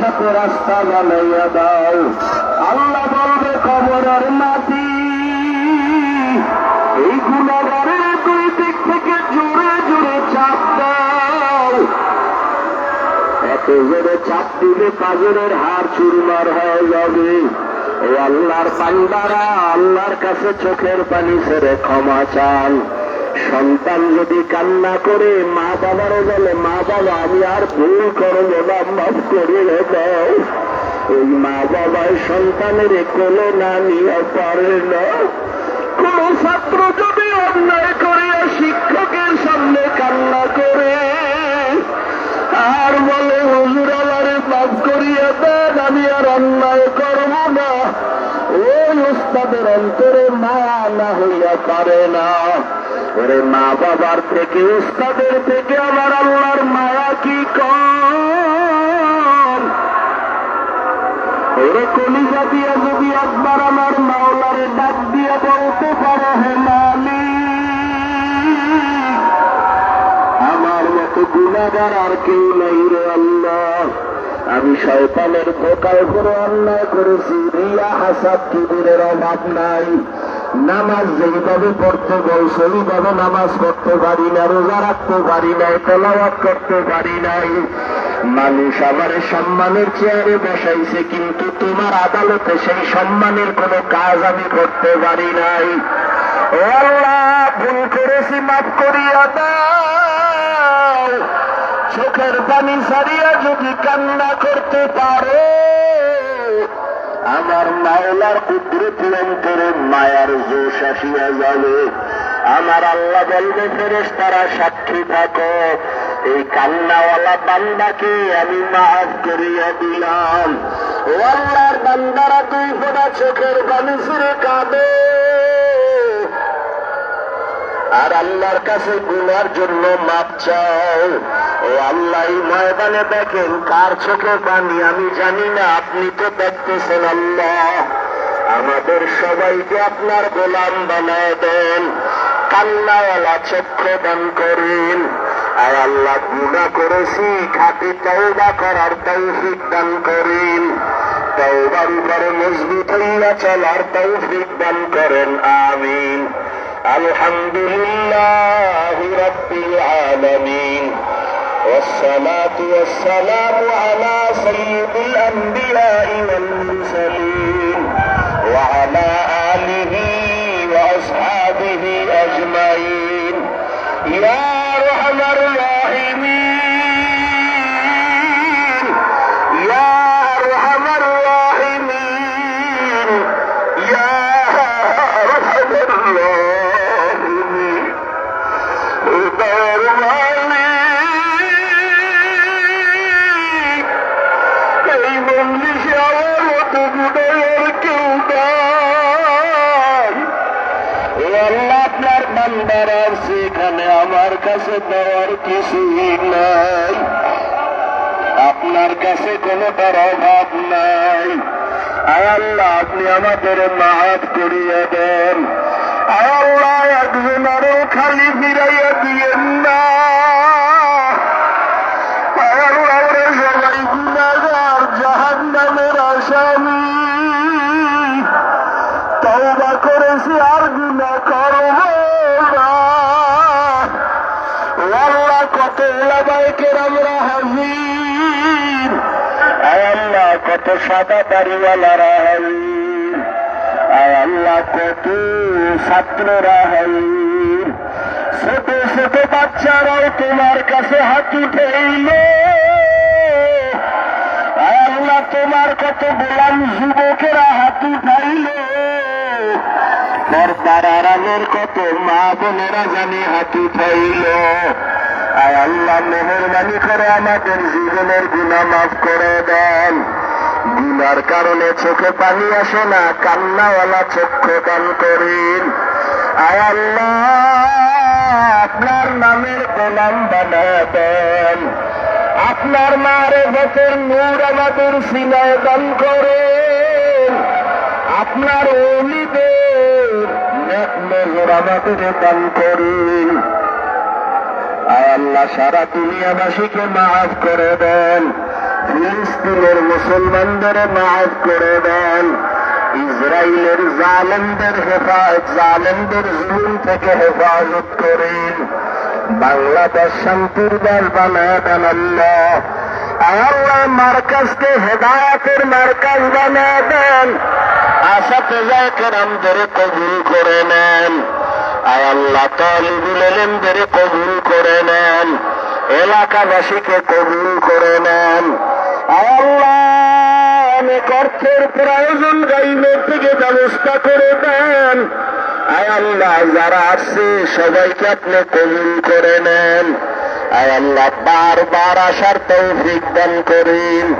সাথে রাস্তা বানাইয়া দাও। আল্লাহ বলবে, কবরের মাটি, এই গুণাগারের দুই দিক থেকে জোরে জোরে চাপ দাও। এত জোরে চাপ দিলে পাজরের হার চুরমার হয়ে যাবে। ও আল্লাহর পান্ডারা আল্লাহর কাছে চোখের পানি ছেড়ে ক্ষমা চান। সন্তান যদি কান্না করে, মা বাবারও বলে, মা বাবা, আমি আর ভুল করব না, মাফ করে দাও। ওই মা বাবায় সন্তানের কোলে না নিয়ে পারে না। কোন ছাত্র যদি অন্যায় করে শিক্ষকের সামনে কান্না করে, আর বলে, হুজুর আমারে মাফ করিয়া দেন, আমি আর অন্যায় করব না। ওই উস্তাদের অন্তরে মায়া না হইয়া পারে না। ওরে মা বাবার থেকে, উস্তাদের থেকে আমার আল্লাহর মায়া কি কম? ওরে কলিজা যদি একবার আমার মাওলারে ডাক দিয়া বলতে পারে, হে মালিক, আমার মতো গুণাগার আর কেউ নাই রে আল্লাহ। আমি শয়তানের ধোকায় করে অন্যায় করেছি, রিয়া হাসাদ কিবিরের অভাব নাই। নামাজ যেইভাবে পড়তে বল সেইভাবে নামাজ পড়তে পারি না, রোজা রাখতে পারি নাই তেলাওয়াত করতে পারি নাই মানুষ আমার সম্মানের চেয়ারে বসাইছে, কিন্তু তোমার আদালতে সেই সম্মানের কোনো কাজ আমি করতে পারি নাই। ভুল করেছি, মাফ করিয়া দাও। চোখের পানি সারিয়া যদি কান্না করতে পারো আমার মাওলার কুদরতি অন্তরে মায়ার জোশ আসিয়া যাবে আমার আল্লাহ বলবে ফেরেস তারা সাক্ষী থাকো। এই কান্নাওয়ালা বান্দাকে আমি মাফ করিয়া দিলাম। ও আল্লাহর বান্দারা, দুই ফোটা চোখের পানি কাঁদে। আর আল্লাহর কাছে গুনার জন্য মাপ চাও। ও আল্লাহ ময়দানে দেখেন কার চোখে পানি? আমি জানি না, আপনি তো দেখতেছেন আল্লাহ। আমাদের সবাইকে আপনার গোলাম বানায় দেন, কান্নাওয়ালা চক্ষে দান করেন। আর আল্লাহ গুণা করেছি, খাটি তৌবা করার তৌফিক দান করেন। তৌবার উপরে মজবুত হইয়া চলার তৌফিক দান করেন, আমিন। আলহামদুলিল্লাহ রব্বিল আলামিন। والصلاة والسلام على سيد الأنبياء والمرسلين وعلى آله وأصحابه أجمعين. يا أرحم الراحمين. সেখানে আমার কাছে দেওয়ার কিছুই নাই। আপনার কাছে কোনোটার অভাব নাই। আল্লাহ, আপনি আমাদের মাফ করিয়ে দেন। কত সাদা দাড়িওয়ালারা হাজির আর আল্লাহ, কত ছাত্ররা হাজির ছোট ছোট বাচ্চারাও তোমার কাছে হাত উঠেইল আল্লাহ, তোমার কত গোলাম যুবকেরা হাত উঠাইল। পর্দার কত মা বোনেরা জানি হাত উঠাইল। আর আল্লাহ, মেহরবানি করে আমাদের জীবনের গুণা মাফ করে দেন। গুনার কারণে চোখে পানি আসে না, কান্নাওয়ালা চক্ষু দান করেন। আয় আল্লাহ, আপনার নামের গোলাম বানায় দেন। আপনার মারে বছর নূর আমাদের সিনায় দান করেন। আপনার অলিদের নজর আমাদের দান করেন। আয় আল্লাহ, সারা দুনিয়াবাসীকে মাফ করে দেন। ফিলিস্তিনের মুসলমানদের মাফ করে দেন। ইসরায়েলের জালেমদের হেফাজত, জালেমদের জুলুম থেকে হেফাজত করেন। বাংলাদেশ শান্তির দেশ বানায় দেন আল্লাহ। আল্লাহ মার্কাজকে হেদায়তের মার্কাজ বানায় দেন। আশাতে যায় কেরামদের কবুল করে নেন। আয় আল্লাহ তালিবুল এলেমদের কবুল করে নেন। এলাকাবাসীকে কবুল করে নেন। আল্লাহ অনেক অর্থের প্রয়োজন গাইবের থেকে ব্যবস্থা করে দেন। আয় আল্লাহ, যারা আসছে, সবাইকে আপনি কবুল করে নেন। আয় আল্লাহ, বারবার আসার তৌফিক দান করেন।